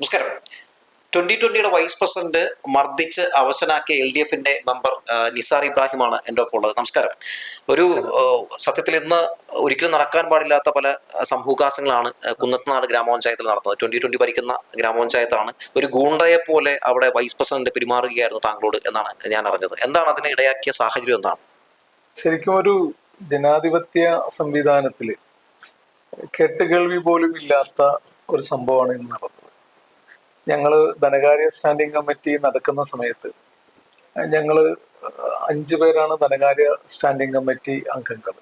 നമസ്കാരം. Twenty ട്വന്റിയുടെ vice president മർദ്ദിച്ച് അവശനാക്കിയ എൽ ഡി എഫിന്റെ മെമ്പർ നിസാർ ഇബ്രാഹിമാണ് എന്റെ ഒപ്പം ഉള്ളത്. നമസ്കാരം. ഒരു സത്യത്തിൽ ഇന്ന് ഒരിക്കലും നടക്കാൻ പാടില്ലാത്ത പല സംഭൂകാസങ്ങളാണ് കുന്നത്തുനാട് ഗ്രാമപഞ്ചായത്തിൽ നടന്നത് ട്വന്റി ട്വന്റി ഭരിക്കുന്ന ഗ്രാമപഞ്ചായത്താണ് ഒരു ഗൂണ്ടയെ പോലെ അവിടെ വൈസ് പ്രസിഡന്റ് പെരുമാറുകയായിരുന്നു താങ്കളോട് എന്നാണ് ഞാൻ അറിഞ്ഞത്. എന്താണ് അതിന് ഇടയാക്കിയ സാഹചര്യം എന്താണ്? ശരിക്കും ഒരു ജനാധിപത്യ സംവിധാനത്തിൽ കേട്ടുകേൾവി പോലും ഇല്ലാത്ത ഒരു സംഭവമാണ് ഇന്ന് നടന്നത് ഞങ്ങൾ ധനകാര്യ സ്റ്റാൻഡിംഗ് കമ്മിറ്റി നടക്കുന്ന സമയത്ത് ഞങ്ങൾ അഞ്ചു പേരാണ് ധനകാര്യ സ്റ്റാൻഡിംഗ് കമ്മിറ്റി അംഗങ്ങൾ.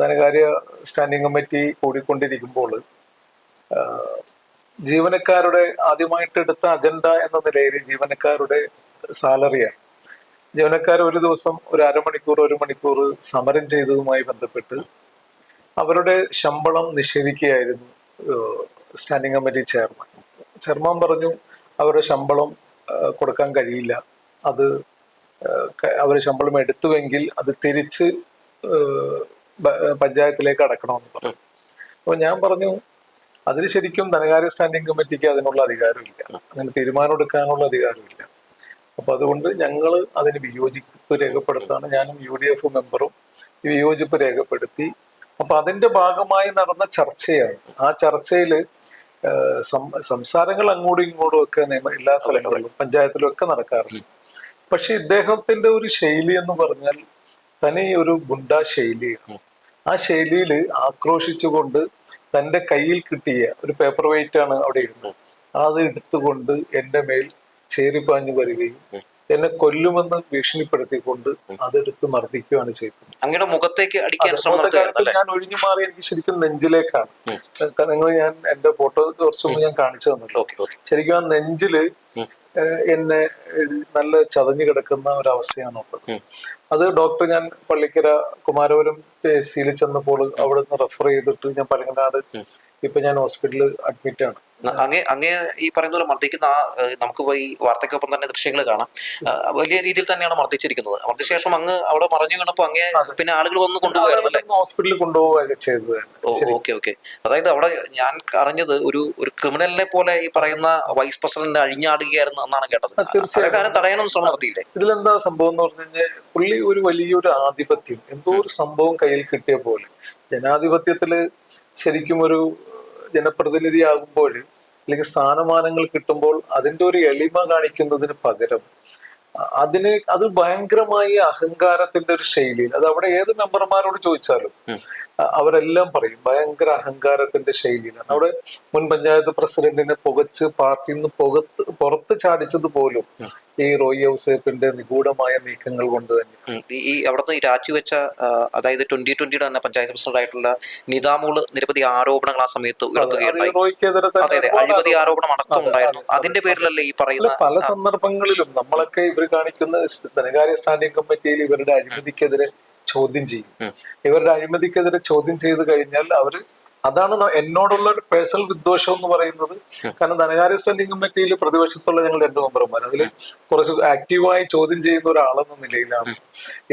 ധനകാര്യ സ്റ്റാൻഡിംഗ് കമ്മിറ്റി കൂടിക്കൊണ്ടിരിക്കുമ്പോൾ ജീവനക്കാരുടെ ആദ്യമായിട്ട് എടുത്ത അജണ്ട എന്ന നിലയിൽ ജീവനക്കാരുടെ സാലറിയാണ്. ജീവനക്കാർ ഒരു ദിവസം ഒരു അരമണിക്കൂർ ഒരു മണിക്കൂർ സമരം ചെയ്തതുമായി ബന്ധപ്പെട്ട് അവരുടെ ശമ്പളം നിഷേധിക്കുകയായിരുന്നു സ്റ്റാൻഡിംഗ് കമ്മിറ്റി ചെയർമാൻ. ചെയർമാൻ പറഞ്ഞു അവരുടെ ശമ്പളം കൊടുക്കാൻ കഴിയില്ല. അത് അവർ ശമ്പളം എടുത്തുവെങ്കിൽ അത് തിരിച്ച് പഞ്ചായത്തിലേക്ക് അടക്കണമെന്ന് പറഞ്ഞു. അപ്പോൾ ഞാൻ പറഞ്ഞു അതിന് ശരിക്കും ധനകാര്യ സ്റ്റാൻഡിംഗ് കമ്മിറ്റിക്ക് അതിനുള്ള അധികാരമില്ല. അങ്ങനെ തീരുമാനം എടുക്കാനുള്ള അധികാരമില്ല. അപ്പൊ അതുകൊണ്ട് ഞങ്ങൾ അതിന് വിയോജിപ്പ് രേഖപ്പെടുത്താണ്. ഞാനും യു ഡി എഫ് മെമ്പറും വിയോജിപ്പ് രേഖപ്പെടുത്തി. അപ്പൊ അതിന്റെ ഭാഗമായി നടന്ന ചർച്ചയാണ്. ആ സം- സംസാരങ്ങൾ അങ്ങോട്ടും ഇങ്ങോട്ടും ഒക്കെ നിയമ എല്ലാ സ്ഥലങ്ങളിലും പഞ്ചായത്തിലും ഒക്കെ നടക്കാറുണ്ട്. പക്ഷെ ഇദ്ദേഹത്തിന്റെ ഒരു ശൈലി എന്ന് പറഞ്ഞാൽ തനി ഒരു ഗുണ്ട ശൈലിയാണ് ആ ശൈലിയിൽ ആക്രോശിച്ചുകൊണ്ട് തന്റെ കയ്യിൽ കിട്ടിയ ഒരു പേപ്പർ വെയിറ്റ് ആണ് അവിടെ ഇരുന്നത്. അത് എടുത്തുകൊണ്ട് എന്റെ മേൽ ചേരിപ്പാഞ്ഞു വരികയും എന്നെ കൊല്ലുമെന്ന് ഭീഷണിപ്പെടുത്തിക്കൊണ്ട് അതെടുത്ത് മർദ്ദിക്കുകയാണ് ചെയ്തത്. അങ്ങയുടെ മുഖത്തേക്ക് അടിക്കാൻ ഞാൻ ഒഴിഞ്ഞു മാറി എനിക്ക് ശരിക്കും നെഞ്ചിലേക്കാണ്. നിങ്ങൾ ഞാൻ എന്റെ ഫോട്ടോ കുറച്ച് മുമ്പ് ഞാൻ കാണിച്ചു തന്നല്ലോ ശരിക്കും ആ നെഞ്ചിൽ എന്നെ നല്ല ചതഞ്ഞു കിടക്കുന്ന ഒരവസ്ഥയാണ് ഉള്ളത്. അത് ഡോക്ടർ ഞാൻ പള്ളിക്കര കുമാരപുരം സിയിൽ ചെന്നപ്പോൾ അവിടെ നിന്ന് റെഫർ ചെയ്തിട്ട് ഞാൻ പലങ്ങനാട് ഇപ്പൊ ഞാൻ ഹോസ്പിറ്റലിൽ അഡ്മിറ്റ് ആണ് അങ്ങേ അങ്ങേ ഈ പറയുന്ന പോലെ മർദ്ദിക്കുന്ന ആ നമുക്ക് പോയി ഈ വാർത്തയ്ക്കൊപ്പം തന്നെ ദൃശ്യങ്ങൾ കാണാം. വലിയ രീതിയിൽ തന്നെയാണ് മർദ്ദിച്ചിരിക്കുന്നത്. മർദ്ദിച്ച ശേഷം അങ്ങ് അവിടെ മറിഞ്ഞു കണ്ടപ്പോ അങ്ങേ പിന്നെ ആളുകൾ വന്ന് കൊണ്ടുപോയായിരുന്നു അല്ലേ? ഹോസ്പിറ്റലിൽ കൊണ്ടുപോവുക ചെയ്തത് തന്നെ. Okay okay. അതായത് അവിടെ ഞാൻ അറിഞ്ഞത് ഒരു ഒരു ക്രിമിനലിനെ പോലെ ഈ പറയുന്ന വൈസ് പ്രസിഡന്റ് അഴിഞ്ഞാടുകയായിരുന്നു എന്നാണ് കേട്ടത്. തീർച്ചയായും. തടയാനും ശ്രമം നടത്തിയില്ലേ ഇതിലെന്താ സംഭവം എന്ന് പറഞ്ഞു കഴിഞ്ഞാൽ പുള്ളി ഒരു വലിയൊരു ആധിപത്യം എന്തോ ഒരു സംഭവം കയ്യിൽ കിട്ടിയ പോലെ. ജനാധിപത്യത്തിൽ ശരിക്കും ഒരു ജനപ്രതിനിധിയാകുമ്പോഴും ആകുമ്പോൾ അല്ലെങ്കിൽ സ്ഥാനമാനങ്ങൾ കിട്ടുമ്പോൾ അതിന്റെ ഒരു എളിമ കാണിക്കുന്നതിന് പകരം അതിന് അത് ഭയങ്കരമായ അഹങ്കാരത്തിന്റെ ഒരു ശൈലിയിൽ അത് അവിടെ ഏത് മെമ്പർമാരോട് ചോദിച്ചാലും അവരെല്ലാം പറയും ഭയങ്കര അഹങ്കാരത്തിന്റെ ശൈലിയിലാണ്. അവിടെ മുൻ പഞ്ചായത്ത് പ്രസിഡന്റിനെ പുകച്ച് പാർട്ടിയിൽ നിന്ന് പുകത്ത് പുറത്ത് ചാടിച്ചത് പോലും ഈ റോയി ഔസേപ്പിന്റെ നിഗൂഢമായ നീക്കങ്ങൾ കൊണ്ട് തന്നെ. ഈ അവിടുന്ന് ഈ രാജിവെച്ച അതായത് ട്വന്റി ട്വന്റിയുടെ തന്നെ പഞ്ചായത്ത് പ്രസിഡന്റ് ആയിട്ടുള്ള നിതാമൂൾ നിരവധി ആരോപണങ്ങൾ ആ സമയത്ത് ഉയർത്തുകയുണ്ടായി അഴിമതി ആരോപണം അടക്കം ഉണ്ടായിരുന്നു അതിന്റെ പേരിലല്ലേ ഈ പറയുന്നത് പറയുന്ന പല സന്ദർഭങ്ങളിലും നമ്മളൊക്കെ ഇവർ കാണിക്കുന്ന ധനകാര്യ സ്റ്റാൻഡിംഗ് കമ്മിറ്റിയിൽ ഇവരുടെ അഴിമതിക്കെതിരെ ചോദ്യം ചെയ്യും. ഇവരുടെ അഴിമതിക്കെതിരെ ചോദ്യം ചെയ്ത് കഴിഞ്ഞാൽ അവർ അതാണ് എന്നോടുള്ള ഒരു പേഴ്സണൽ വിദ്വേഷം എന്ന് പറയുന്നത്. കാരണം ധനകാര്യ സ്റ്റാൻഡിംഗ് കമ്മിറ്റിയിൽ പ്രതിപക്ഷത്തുള്ള ഞങ്ങൾ രണ്ട് മെമ്പർമാർ. അതിൽ കുറച്ച് ആക്റ്റീവായി ചോദ്യം ചെയ്യുന്ന ഒരാളെന്ന നിലയിലാണ്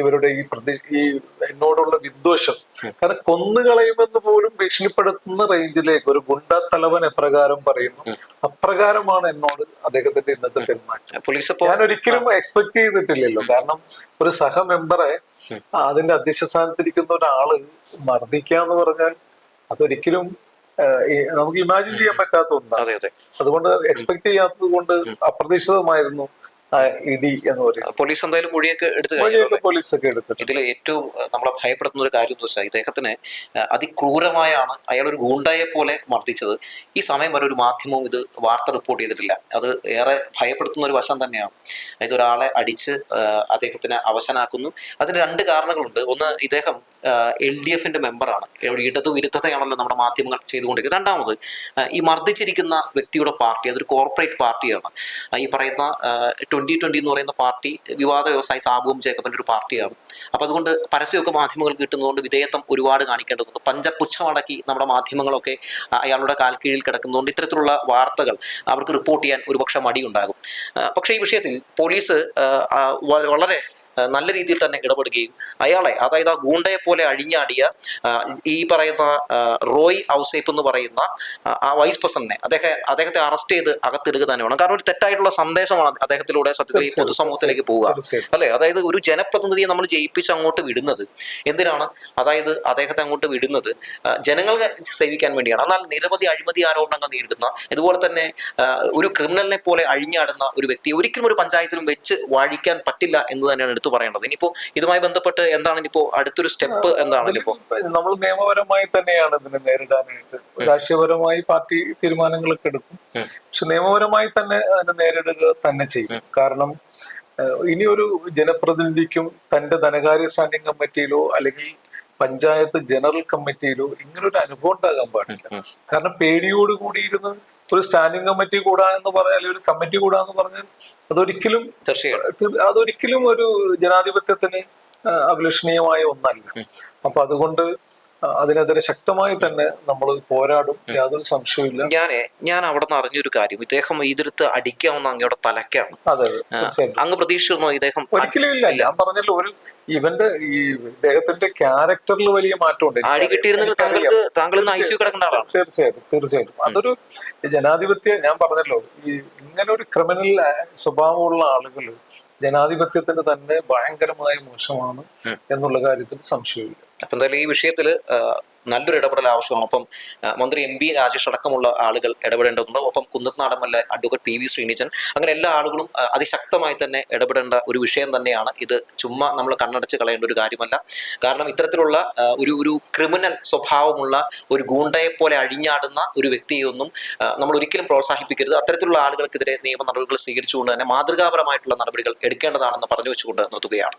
ഇവരുടെ ഈ പ്രതി ഈ എന്നോടുള്ള വിദ്വേഷം. കാരണം കൊന്നുകളയുമെന്ന് പോലും ഭീഷണിപ്പെടുത്തുന്ന റേഞ്ചിലേക്ക് ഒരു ഗുണ്ട തലവൻ എപ്രകാരം പറയുന്നു അപ്രകാരമാണ് എന്നോട് അദ്ദേഹത്തിന്റെ ഇന്നത്തെ പെരുമാറ്റം. ഞാൻ ഒരിക്കലും എക്സ്പെക്ട് ചെയ്തിട്ടില്ലല്ലോ. കാരണം ഒരു സഹ മെമ്പറെ അതിന്റെ അധ്യക്ഷ സ്ഥാനത്തിരിക്കുന്ന ഒരാൾ മർദ്ദിക്കാന്ന് പറഞ്ഞാൽ അതൊരിക്കലും നമുക്ക് ഇമാജിൻ ചെയ്യാൻ പറ്റാത്ത ഒന്നാണ്. അതെ അതെ. അതുകൊണ്ട് എക്സ്പെക്ട് ചെയ്യാത്തത് കൊണ്ട് അപ്രതീക്ഷിതമായിരുന്നു. ഇടി എന്ന് പറയും. പോലീസ് എന്തായാലും മൊഴിയൊക്കെ എടുത്ത് എടുത്തിട്ട് ഇതിൽ ഏറ്റവും നമ്മളെ ഭയപ്പെടുത്തുന്ന ഒരു കാര്യം എന്ന് വെച്ചാൽ ഇദ്ദേഹത്തിന് അതിക്രൂരമായാണ് അയാൾ ഒരു ഗൂണ്ടായെ പോലെ മർദ്ദിച്ചത്. ഈ സമയം വരെ ഒരു മാധ്യമവും ഇത് വാർത്ത റിപ്പോർട്ട് ചെയ്തിട്ടില്ല. അത് ഏറെ ഭയപ്പെടുത്തുന്ന ഒരു വശം തന്നെയാണ്. അതായത് ഒരാളെ അടിച്ച് അദ്ദേഹത്തിനെ അവശനാക്കുന്നു. അതിന് രണ്ട് കാരണങ്ങളുണ്ട്. ഒന്ന് ഇദ്ദേഹം എൽ ഡി എഫിന്റെ മെമ്പറാണ്. ഇടതു വിരുദ്ധതയാണല്ലോ നമ്മുടെ മാധ്യമങ്ങൾ ചെയ്തുകൊണ്ടിരിക്കുന്നത്. രണ്ടാമത് ഈ മർദ്ദിച്ചിരിക്കുന്ന വ്യക്തിയുടെ പാർട്ടി അതൊരു കോർപ്പറേറ്റ് പാർട്ടിയാണ്. ഈ പറയുന്ന ട്വന്റി ട്വന്റി എന്ന് പറയുന്ന പാർട്ടി വിവാദ വ്യവസായി സാബുവും ജേക്കബിന്റെ ഒരു പാർട്ടിയാണ്. അപ്പോൾ അതുകൊണ്ട് പരസ്യമൊക്കെ മാധ്യമങ്ങൾ കിട്ടുന്നതുകൊണ്ട് വിധേയത്വം ഒരുപാട് കാണിക്കേണ്ടതുണ്ട്. പഞ്ചപുച്ഛമടക്കി നമ്മുടെ മാധ്യമങ്ങളൊക്കെ അയാളുടെ കാൽ കീഴിൽ കിടക്കുന്നതുകൊണ്ട് ഇത്തരത്തിലുള്ള വാർത്തകൾ അവർക്ക് റിപ്പോർട്ട് ചെയ്യാൻ ഒരുപക്ഷെ മടിയുണ്ടാകും. പക്ഷേ ഈ വിഷയത്തിൽ പോലീസ് വളരെ നല്ല രീതിയിൽ തന്നെ ഇടപെടുകയും അയാളെ അതായത് ആ ഗൂണ്ടയെ പോലെ അഴിഞ്ഞാടിയ ഈ പറയുന്ന റോയ് ഔസേപ്പ് എന്ന് പറയുന്ന ആ, വൈസ് പ്രസിഡന്റിനെ അദ്ദേഹം അദ്ദേഹത്തെ അറസ്റ്റ് ചെയ്ത് അകത്തിടുക തന്നെ വേണം. കാരണം ഒരു തെറ്റായിട്ടുള്ള സന്ദേശമാണ് അദ്ദേഹത്തിലൂടെ സത്യത്തിൽ ഈ പൊതുസമൂഹത്തിലേക്ക് പോവുക. അല്ലെ? അതായത് ഒരു ജനപ്രതിനിധിയെ നമ്മൾ ജയിപ്പിച്ച് അങ്ങോട്ട് വിടുന്നത്. എന്തിനാണ്? അതായത് അദ്ദേഹത്തെ അങ്ങോട്ട് വിടുന്നത് ജനങ്ങളെ സേവിക്കാൻ വേണ്ടിയാണ്. എന്നാൽ നിരവധി അഴിമതി ആരോപണങ്ങൾ നേരിടുന്ന ഇതുപോലെ തന്നെ ഒരു ക്രിമിനലിനെ പോലെ അഴിഞ്ഞാടുന്ന ഒരു വ്യക്തി ഒരിക്കലും ഒരു പഞ്ചായത്തിലും വെച്ച് വാഴിക്കാൻ പറ്റില്ല എന്ന് തന്നെയാണ് എടുത്തു പറയേണ്ടത്. ഇനിയിപ്പോ ഇതുമായി ബന്ധപ്പെട്ട് എന്താണ് ഇനിയിപ്പോ അടുത്തൊരു സ്റ്റെപ്പ് എന്താണ് ഇപ്പോ? നമ്മൾ നിയമപരമായി തന്നെയാണ് ഇതിനെ നേരിടാനായിട്ട്. രാഷ്ട്രീയപരമായി പാർട്ടി തീരുമാനങ്ങളൊക്കെ എടുക്കും. പക്ഷെ നിയമപരമായി തന്നെ അതിനെ നേരിടുക തന്നെ ചെയ്യും. കാരണം ഇനി ഒരു ജനപ്രതിനിധിക്കും തന്റെ ധനകാര്യ സ്റ്റാൻഡിംഗ് കമ്മിറ്റിയിലോ അല്ലെങ്കിൽ പഞ്ചായത്ത് ജനറൽ കമ്മിറ്റിയിലോ ഇങ്ങനൊരു അനുഭവം ഉണ്ടാകാൻ പാടില്ല. കാരണം പേടിയോട് കൂടിയിരുന്ന് ഒരു സ്റ്റാൻഡിംഗ് കമ്മിറ്റി കൂടാ എന്ന് പറഞ്ഞാൽ അല്ലെങ്കിൽ ഒരു കമ്മിറ്റി കൂടാ എന്ന് പറഞ്ഞാൽ അതൊരിക്കലും അതൊരിക്കലും ഒരു ജനാധിപത്യത്തിന് അഭിലഷണീയമായ ഒന്നല്ല. അപ്പൊ അതുകൊണ്ട് അതിനെതിരെ ശക്തമായി തന്നെ നമ്മൾ പോരാടും. യാതൊരു സംശയവുമില്ല. ഞാൻ ഞാൻ അവിടെ നിന്ന് അറിഞ്ഞൊരു കാര്യം. ഇദ്ദേഹം ഇതിരുത്ത് അടിക്കാവുന്ന അങ്ങയുടെ തലക്കാണ്. അതെ അങ്ങ് പ്രതീക്ഷിച്ചിരുന്നോ ഇദ്ദേഹം ഒരിക്കലും ഇല്ല. ഞാൻ പറഞ്ഞല്ലോ ഒരു ഇവന്റെ ഈ ഇദ്ദേഹത്തിന്റെ ക്യാരക്ടറിൽ വലിയ മാറ്റമുണ്ട്. താങ്കൾക്ക് താങ്കൾ ആളാണ്. തീർച്ചയായിട്ടും തീർച്ചയായിട്ടും. അതൊരു ജനാധിപത്യ ഞാൻ പറഞ്ഞല്ലോ ഈ ഇങ്ങനെ ഒരു ക്രിമിനൽ സ്വഭാവമുള്ള ആളുകൾ ജനാധിപത്യത്തിന് തന്നെ ഭയങ്കരമായ മോശമാണ് എന്നുള്ള കാര്യത്തിൽ സംശയമില്ല അപ്പൊ എന്തായാലും ഈ വിഷയത്തിൽ നല്ലൊരു ഇടപെടൽ ആവശ്യമാണ്. ഒപ്പം മന്ത്രി എം ബി രാജേഷ് അടക്കമുള്ള ആളുകൾ ഇടപെടേണ്ടതുണ്ട്. ഒപ്പം കുന്നത്നാടൻ അഡ്വക്കേറ്റ് പി വി ശ്രീനിജൻ അങ്ങനെ എല്ലാ ആളുകളും അതിശക്തമായി തന്നെ ഇടപെടേണ്ട ഒരു വിഷയം തന്നെയാണ്. ഇത് ചുമ്മാ നമ്മൾ കണ്ണടച്ച് കളയേണ്ട ഒരു കാര്യമല്ല. കാരണം ഇത്തരത്തിലുള്ള ഒരു ഒരു ക്രിമിനൽ സ്വഭാവമുള്ള ഒരു ഗൂണ്ടയെ പോലെ അഴിഞ്ഞാടുന്ന ഒരു വ്യക്തിയൊന്നും ആ, നമ്മൾ ഒരിക്കലും പ്രോത്സാഹിപ്പിക്കരുത്. അത്തരത്തിലുള്ള ആളുകൾക്കെതിരെ നിയമ നടപടികൾ സ്വീകരിച്ചുകൊണ്ട് തന്നെ മാതൃകാപരമായിട്ടുള്ള നടപടികൾ എടുക്കേണ്ടതാണെന്ന് പറഞ്ഞു വെച്ചുകൊണ്ട് നിർത്തുകയാണ്.